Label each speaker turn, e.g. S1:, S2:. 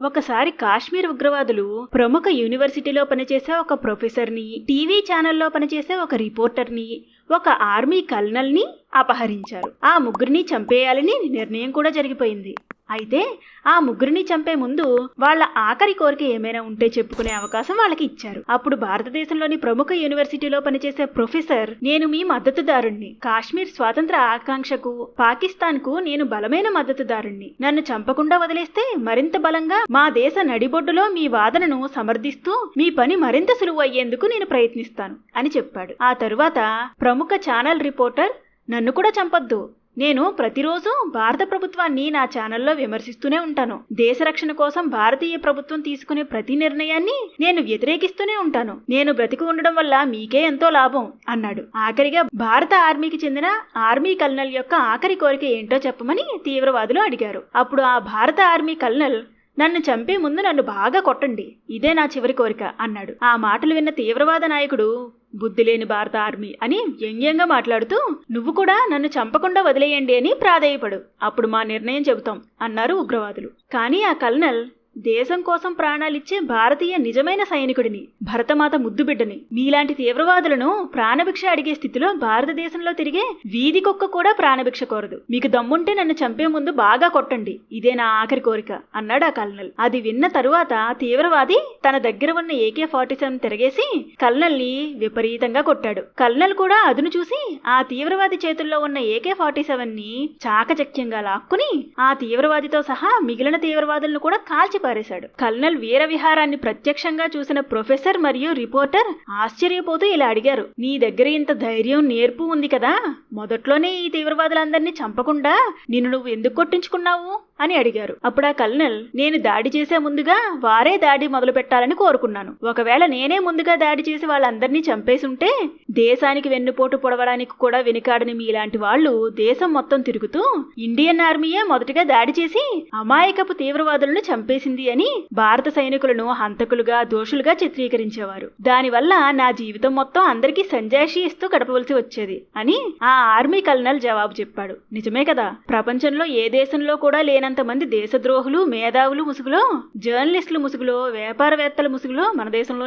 S1: ఒకసారి కాశ్మీర్ ఉగ్రవాదులు ప్రముఖ యూనివర్సిటీలో పనిచేసే ఒక ప్రొఫెసర్ని టీవీ ఛానల్లో పనిచేసే ఒక రిపోర్టర్ని ఒక ఆర్మీ కల్నల్ని అపహరించారు. ఆ ముగ్గురిని చంపేయాలని నిర్ణయం కూడా జరిగిపోయింది. అయితే ఆ ముగ్గురిని చంపే ముందు వాళ్ళ ఆఖరి కోరిక ఏమైనా ఉంటే చెప్పుకునే అవకాశం వాళ్ళకి ఇచ్చారు. అప్పుడు భారతదేశంలోని ప్రముఖ యూనివర్సిటీలో పనిచేసే ప్రొఫెసర్ నేను మీ మద్దతుదారుణ్ణి. కాశ్మీర్ స్వాతంత్ర ఆకాంక్షకు పాకిస్తాన్కు నేను బలమైన మద్దతుదారుణ్ణి. నన్ను చంపకుండా వదిలేస్తే మరింత బలంగా మా దేశ నడిబొడ్డులో మీ వాదనను సమర్థిస్తూ మీ పని మరింత సులువు అయ్యేందుకు నేను ప్రయత్నిస్తాను అని చెప్పాడు. ఆ తరువాత ప్రముఖ ఛానల్ రిపోర్టర్ నన్ను కూడా చంపొద్దు. నేను ప్రతిరోజు భారత ప్రభుత్వాన్ని నా ఛానల్లో విమర్శిస్తూనే ఉంటాను. దేశ రక్షణ కోసం భారతీయ ప్రభుత్వం తీసుకునే ప్రతి నిర్ణయాన్ని నేను వ్యతిరేకిస్తూనే ఉంటాను. నేను బ్రతికి ఉండడం వల్ల మీకే ఎంతో లాభం అన్నాడు. ఆఖరిగా భారత ఆర్మీకి చెందిన ఆర్మీ కల్నల్ యొక్క ఆఖరి కోరిక ఏంటో చెప్పమని తీవ్రవాదులు అడిగారు. అప్పుడు ఆ భారత ఆర్మీ కల్నల్ నన్ను చంపే ముందు నన్ను బాగా కొట్టండి. ఇదే నా చివరి కోరిక అన్నాడు. ఆ మాటలు విన్న తీవ్రవాద నాయకుడు బుద్ధి లేని భారత ఆర్మీ అని వ్యంగ్యంగా మాట్లాడుతూ నువ్వు కూడా నన్ను చంపకుండా వదిలేయండి అని ప్రాధేయపడు. అప్పుడు మా నిర్ణయం చెబుతాం అన్నారు ఉగ్రవాదులు. కానీ ఆ కల్నల్ దేశం కోసం ప్రాణాలిచ్చే భారతీయ నిజమైన సైనికుడిని భరతమాత ముద్దుబిడ్డని మీలాంటి తీవ్రవాదులను ప్రాణభిక్ష అడిగే స్థితిలో భారతదేశంలో తిరిగే వీధి కుక్క కూడా ప్రాణభిక్ష కోరదు. మీకు దమ్ముంటే నన్ను చంపే ముందు బాగా కొట్టండి. ఇదే నా ఆఖరి కోరిక అన్నాడు ఆ కల్నల్. అది విన్న తరువాత తీవ్రవాది తన దగ్గర ఉన్న ఏకే ఫార్టీ సెవెన్ తిరగేసి కల్నల్ని విపరీతంగా కొట్టాడు. కల్నల్ కూడా అదును చూసి ఆ తీవ్రవాది చేతుల్లో ఉన్న ఏకే ఫార్టీ సెవెన్ని చాకచక్యంగా లాక్కుని ఆ తీవ్రవాదితో సహా మిగిలిన తీవ్రవాదులను కూడా కాల్చిపారేశాడు. కల్నల్ వీర విహారాన్ని ప్రత్యక్షంగా చూసిన ప్రొఫెసర్ మరియు రిపోర్టర్ ఆశ్చర్యపోతూ ఇలా అడిగారు నీ దగ్గర ఇంత ధైర్యం నేర్పు ఉంది కదా మొదట్లోనే ఈ తీవ్రవాదులందరినీ చంపకుండా నిన్ను నువ్వు ఎందుకు కొట్టించుకున్నావు? అని అడిగారు. అప్పుడు ఆ కల్నల్ నేను దాడి చేసే ముందుగా వారే దాడి మొదలుపెట్ట పెట్టాలని కోరుకున్నాను. ఒకవేళ నేనే ముందుగా దాడి చేసి వాళ్ళందరినీ చంపేసి ఉంటే దేశానికి వెన్నుపోటు పొడవడానికి కూడా వెనుకాడని మీలాంటి వాళ్ళు దేశం మొత్తం తిరుగుతూ ఇండియన్ ఆర్మీయే మొదటగా దాడి చేసి అమాయకపు తీవ్రవాదులను చంపేసింది అని భారత సైనికులను హంతకులుగా దోషులుగా చిత్రీకరించేవారు. దానివల్ల నా జీవితం మొత్తం అందరికీ సంజాయిషి ఇస్తూ గడపవలసి వచ్చేది అని ఆ ఆర్మీ కల్నల్ జవాబు చెప్పాడు. నిజమే కదా? ప్రపంచంలో ఏ దేశంలో కూడా లేనంత మంది దేశద్రోహులు మేధావులు ముసుగులో జర్నలిస్టులు ముసుగులో వ్యాపార శాస్త్రవేత్తల ముసుగులో మన దేశంలో